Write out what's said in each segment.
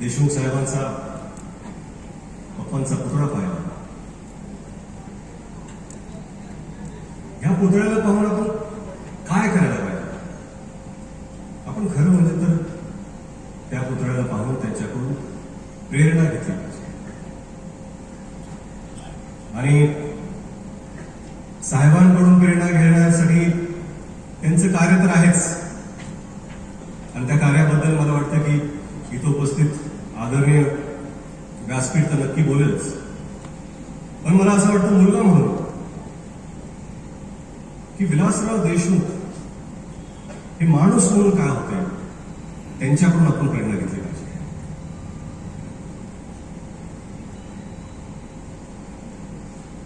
देशमुख साहेबांचा पप्पांचा पुतळा पाहिला. ह्या पुतळ्याला पाहून आपण काय करायला पाहिजे? आपण खरं म्हणजे तर त्या पुतळ्याला पाहून त्यांच्याकडून प्रेरणा घेतली आणि साहेबांकडून प्रेरणा घेण्यासाठी त्यांचं कार्य तर आहेच आणि त्या कार्याबद्दल मला वाटतं की इथं उपस्थित आदरणीय व्यासपीठ तर नक्की बोलेलच पण मला असं वाटतं मुलगा म्हणून. की विलासराव देशमुख हे माणूस म्हणून काय होते? त्यांच्याकडून आपण प्रेरणा घेतली पाहिजे.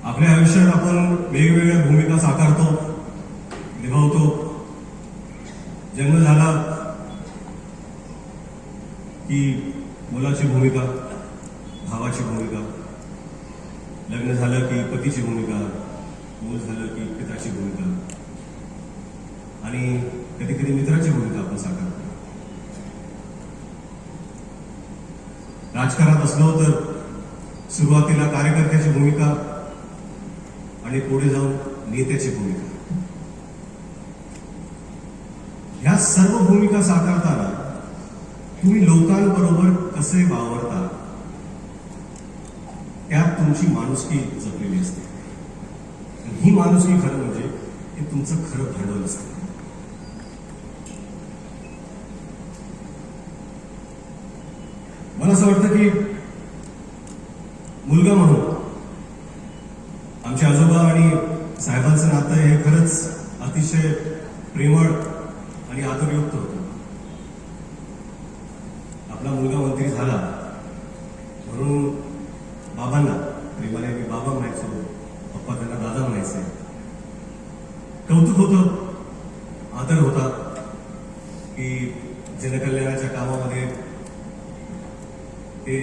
आपल्या आयुष्यात आपण वेगवेगळ्या भूमिका साकारतो निभावतो जन्म झाला की मुलाची भूमिका भावाची भूमिका लग्न झालं की पतीची भूमिका मूल झालं की पिताची भूमिका आणि कधी कधी मित्राची भूमिका आपण साकारतो. राजकारणात असलो तर सुरुवातीला कार्यकर्त्याची भूमिका आणि पुढे जाऊन नेत्याची भूमिका. ह्या सर्व भूमिका साकारताना तुम्ही लोकांबरोबर कसे वावरता त्यात तुमची माणुसकी जपलेली असते. ही माणुसकी खरं म्हणजे हे तुमचं खरं भांडवल असतं. मला असं वाटतं की मुलगा म्हणून आमचे आजोबा आणि साहेबांचं नातं हे खरंच अतिशय प्रेमळ आणि आदरयुक्त होतं आपला मुलगा मंत्री झाला म्हणून बाबांना प्रेमाने मी बाबा म्हणायचो पप्पा त्यांना दादा म्हणायचे कौतुक होतं आदर होता की जनकल्याणाच्या कामामध्ये ते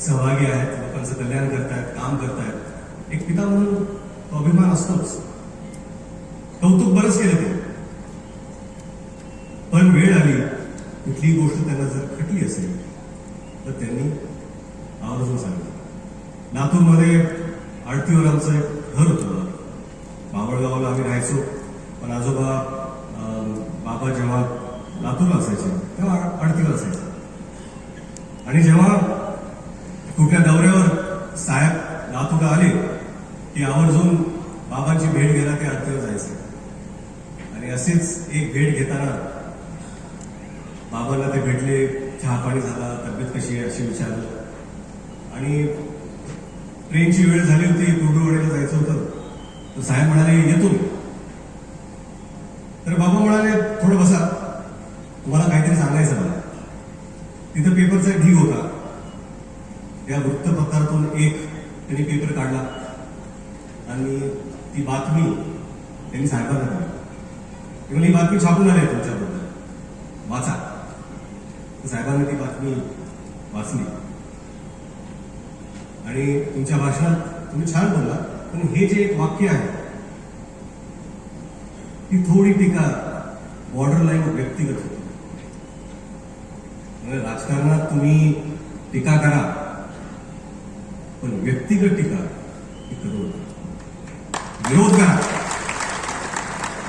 सहभागी आहेत लोकांचं कल्याण करतायत काम करतायत अभिमान असतोच. कौतुक बरंच केलं ते. पण वेळ आली कुठलीही गोष्ट त्यांना जर खटली असेल तर त्यांनी आवर्जून सांगितलं. लातूरमध्ये आडतीवर आमचं एक घर होतं. बाबळगावला आम्ही राहायचो पण आजोबा अं, बाबा जेव्हा लातूरला असायचे तेव्हा आडतीवर असायचे. आणि जेव्हा कुठल्या दौऱ्यावर साहेब लातूरला आले की आवर्जून बाबांची भेट घ्यायला ते आरतीवर जायचे. आणि असेच एक भेट घेताना बाबांना ते भेटले चहा पाणी झाला तब्येत कशी आहे अशी विचारलं. आणि ट्रेनची वेळ झाली होती कुर्डुवाडीला जायचं होतं. तर साहेब म्हणाले येतो तर बाबा म्हणाले थोडं बसा. तुम्हाला काहीतरी सांगायचं मला तिथं पेपरचा एक ढीग होता. त्या वृत्तपत्रातून एक त्यांनी पेपर काढला. आणि ती बातमी त्यांनी साहेबांना दिली. ते ही बातमी छापून आली आहे तुमच्याबद्दल वाचा. साहेबांनी ती बातमी वाचली. आणि तुमच्या भाषणात तुम्ही छान बोलला पण हे जे एक वाक्य आहे ती थोडी टीका बॉर्डर लाईन व्यक्तिगत होती. म्हणजे राजकारणात तुम्ही टीका करा पण व्यक्तिगत टीका ही करू नका. विरोध करा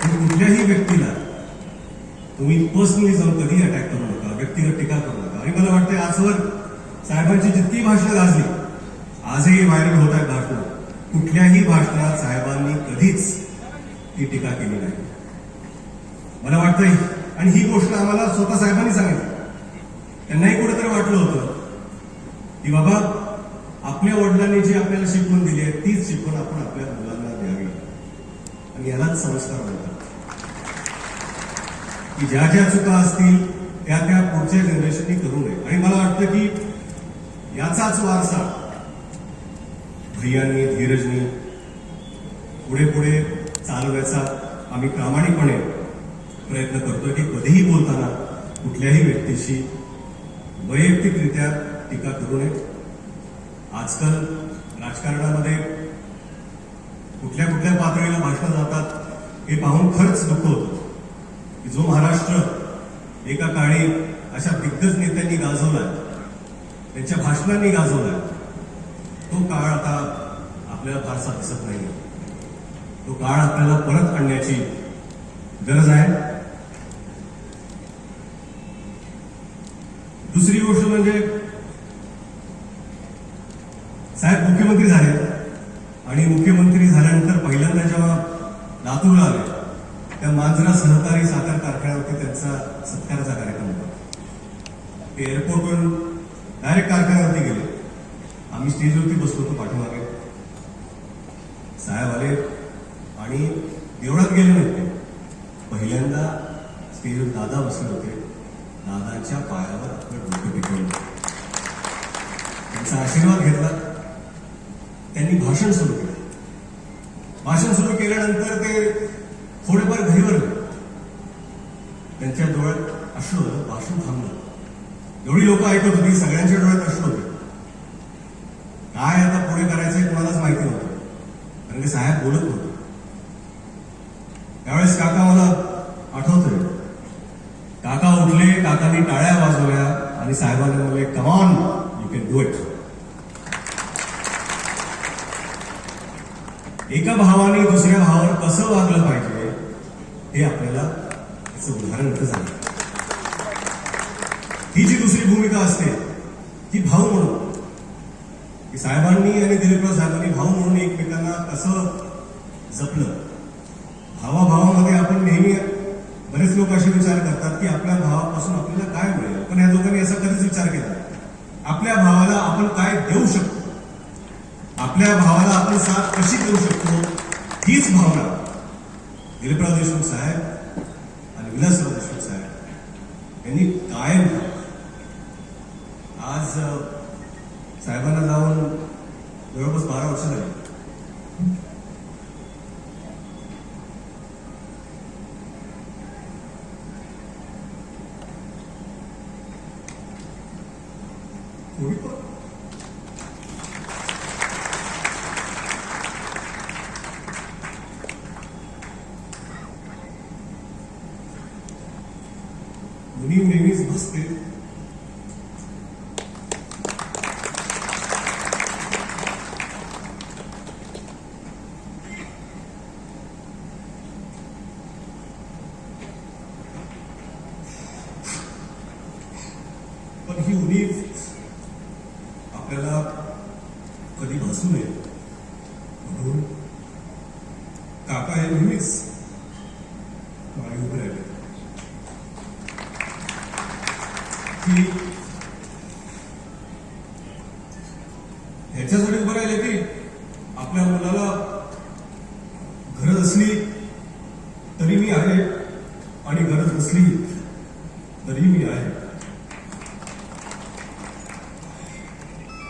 कुठल्याही व्यक्तीला तुम्ही पर्सनली जाऊन कधी अटॅक करू नका व्यक्तिगत टीका करू नका. आणि मला वाटतं आजवर साहेबांची जितकी भाषणं गाजली आजही व्हायरल होत आहेत भाषणं. कुठल्याही भाषणात साहेबांनी कधीच ती टीका केली नाही. मला वाटतंय आणि ही गोष्ट आम्हाला स्वतः साहेबांनी सांगितली. त्यांनाही कुठेतरी वाटलं होतं की बाबा आपल्या वडिलांनी जी आपल्याला शिकवण दिली आहे तीच शिकवण आपण आपल्या मुलांना द्यावी. आणि यालाच संस्कार म्हणतात. की ज्या ज्या चुका असतील त्या त्या पुढच्या जनरेशननी करू नये. आणि मला वाटतं की याचाच वारसा भैयांनी धीरजनी पुढे पुढे चालवण्याचा आम्ही प्रामाणिकपणे प्रयत्न करतोय की कधीही बोलताना कुठल्याही व्यक्तीशी वैयक्तिकरित्या टीका करू नये. आजकाल राजकारणामध्ये कुठल्या कुठल्या पातळीला भाषणं जातात हे पाहून खरंच दुःख होतं. की जो महाराष्ट्र एका काळी अशा दिग्गज नेत्यांनी गाजवला त्यांच्या भाषणांनी गाजवला तो काळ आता आपल्याला फारसा दिसत नाही तो काळ आपल्याला परत आणण्याची गरज आहे दुसरी गोष्ट म्हणजे साहेब मुख्यमंत्री झाले आणि मुख्यमंत्री झाल्यानंतर पहिल्यांदा जेव्हा लातूरला आले त्या मांजरा सहकारी साखर कारखान्यावरती त्यांचा सत्काराचा कार्यक्रम होता ते एअरपोर्टवरून डायरेक्ट कारखान्यावरती गेले. आम्ही स्टेजवरती बसलो होतो पाठीमागे. साहेब आले आणि देवळात गेले नव्हते पहिल्यांदा स्टेजवर दादा बसले होते. दादाच्या पायावर आपलं डोकं टिकवलं त्यांचा आशीर्वाद घेतला. त्यांनी भाषण सुरू केलं. भाषण सुरू केल्यानंतर ते थोडेफार घरी वरले त्यांच्या डोळ्यात अश्रू होतं भाषण थांबलं. एवढी लोक ऐकत होती सगळ्यांच्या डोळ्यात अश्रू होते. काय आता पुढे करायचं कोणालाच माहिती नव्हतं कारण की साहेब बोलत होते. त्यावेळेस काका मला आठवतोय. काका उठले काकांनी टाळ्या वाजवल्या आणि साहेबांनी म्हणले come on you can do it एका भावाने दुसऱ्या भावावर कसं वागलं पाहिजे हे आपल्याला याचं उदाहरण झालं. ही जी दुसरी भूमिका असते ती भाऊ म्हणून. की साहेबांनी आणि दिलीपराव साहेबांनी भाऊ म्हणून एकमेकांना कसं जपलं. भावाभावामध्ये आपण नेहमी बरेच लोक असे विचार करतात की आपल्या भावापासून आपल्याला काय मिळेल? पण या दोघांनी असा कधीच विचार केला आपल्या भावाला आपण काय देऊ शकतो? आपल्या भावाला आपण साथ कशी देऊ शकतो? हीच भावना दिलीपराव देशमुख साहेब आणि विलासराव देशमुख साहेब यांनी कायम आज साहेबांना जाऊन जवळपास बारा वर्ष झाली थोडी पण मी नेहमीच बसते पण ही उणीव आपल्याला कधी भासू नये म्हणून काका हे नेहमीच मागे उभे राहिले की ह्याच्यासाठी उभं राहिले की आपल्या मुलाला गरज असली तरी मी आहे आणि गरज नसली तरी मी आहे.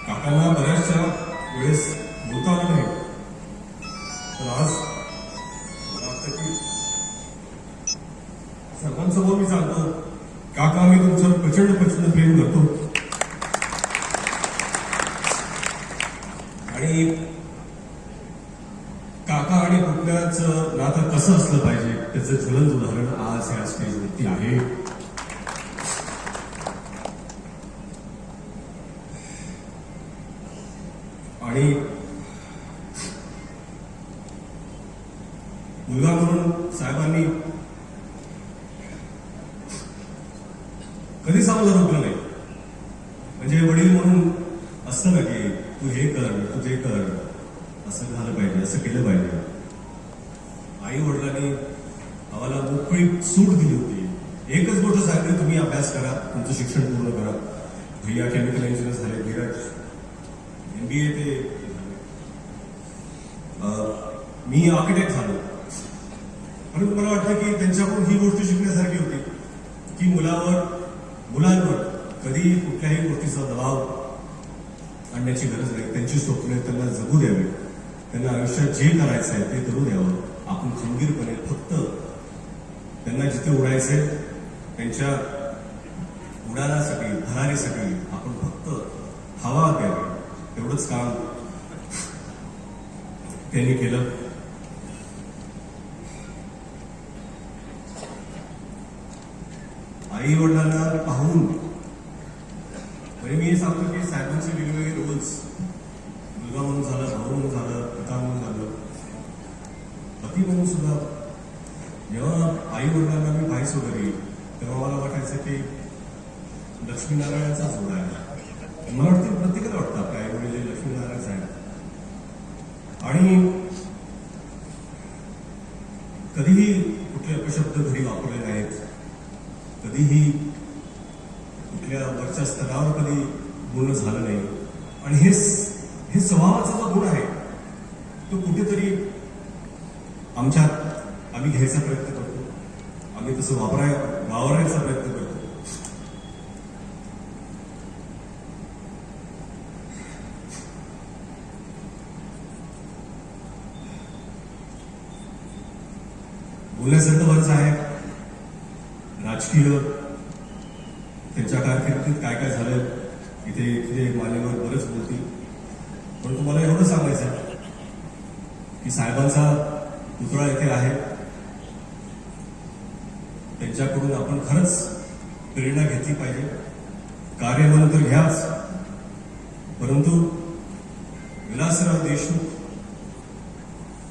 काकांना बऱ्याचशा आणि काका आणि पुतण्याचं नातं कसं असलं पाहिजे त्याचं ज्वलंत उदाहरण आज या स्टेजवरती आहे. आणि मुलगा म्हणून साहेबांनी कधीच आम्हाला रोखलं नाही. म्हणजे वडील म्हणून असतं ना की तू हे कर तू ते कर. असं झालं पाहिजे असं केलं पाहिजे. आई वडिलांनी आम्हाला मोकळी सूट दिली होती. एकच गोष्ट सांगते तुम्ही अभ्यास करा तुमचं शिक्षण पूर्ण करा. भैया केमिकल इंजिनियर झाले धीरज एमबीए ते अं, मी आर्किटेक्ट झालो. परंतु मला वाटतं की त्यांच्याकडून ही गोष्ट शिकण्यासारखी होती. की मुलावर मुलांवर कधी कुठल्याही गोष्टीचा दबाव आणण्याची गरज नाही. त्यांची स्वप्न त्यांना जगू द्यावी. त्यांना आयुष्यात जे करायचं आहे ते करू द्यावं. आपण खंबीरपणे फक्त त्यांना जिथे उडायचंय त्यांच्या उडाण्यासाठी भरारीसाठी आपण फक्त हवा द्यावी एवढंच काम त्यांनी केलं. आई वडिलांना पाहून म्हणजे मी हे सांगतो की की साहेबांचे वेगवेगळे रोल्स मुलगा म्हणून झालं भाऊ म्हणून झालं पिता म्हणून झालं पती म्हणून सुद्धा जेव्हा आई वडिलांना मी पाहायचो घरी तेव्हा मला वाटायचं की लक्ष्मीनारायणचा जोडा आहे. मला वाटतं प्रत्येकाला वाटतं आपल्या आई वडील लक्ष्मीनारायणच आहे आणि कधीही कुठले अपशब्द घरी वापरले नाहीत. कधीही कुठल्या वरच्या स्तरावर कधी बोलणं झालं नाही. आणि हे हे स्वभावाचा जो गुण आहे तो कुठेतरी आमच्यात आम्ही घ्यायचा प्रयत्न करतो. आम्ही तसं वापराय वावरायचा प्रयत्न करतो. बोलण्यासारखं बरंच आहे. राजकीय त्यांच्या कारकिर्दीत काय काय झालं इथे इथे मान्यवर बरंच बोलतील. पण तुम्हाला एवढं सांगायचं आहे की साहेबांचा पुतळा येथे आहे. त्यांच्याकडून आपण खरंच प्रेरणा घेतली पाहिजे. कार्य म्हणून तर घ्याच. परंतु विलासराव देशमुख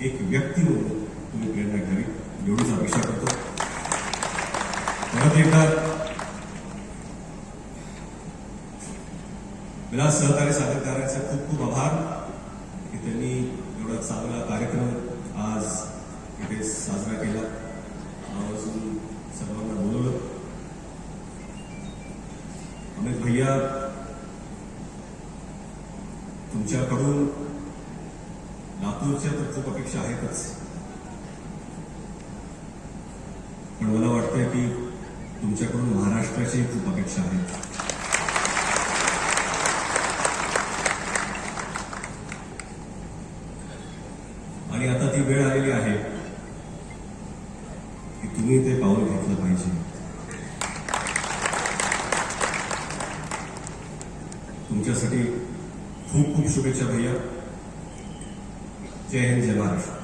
एक व्यक्ती म्हणून तुम्ही प्रेरणा घ्यावी एवढीच अपेक्षा करतो. परत एकदा विलास सहकारी सादरकारांचे खूप खूप आभार. भैया तुमच्याकडून लातूरच्या तर अपेक्षा आहेतच. पण मला वाटतंय की तुमच्याकडून महाराष्ट्राची खूप अपेक्षा आहेत आणि आता ती वेळ आलेली आहे की तुम्ही ते पाऊल घेतलं पाहिजे. तुमच्यासाठी खूप खूप शुभेच्छा भैया. जय हिंद जय महाराष्ट्र.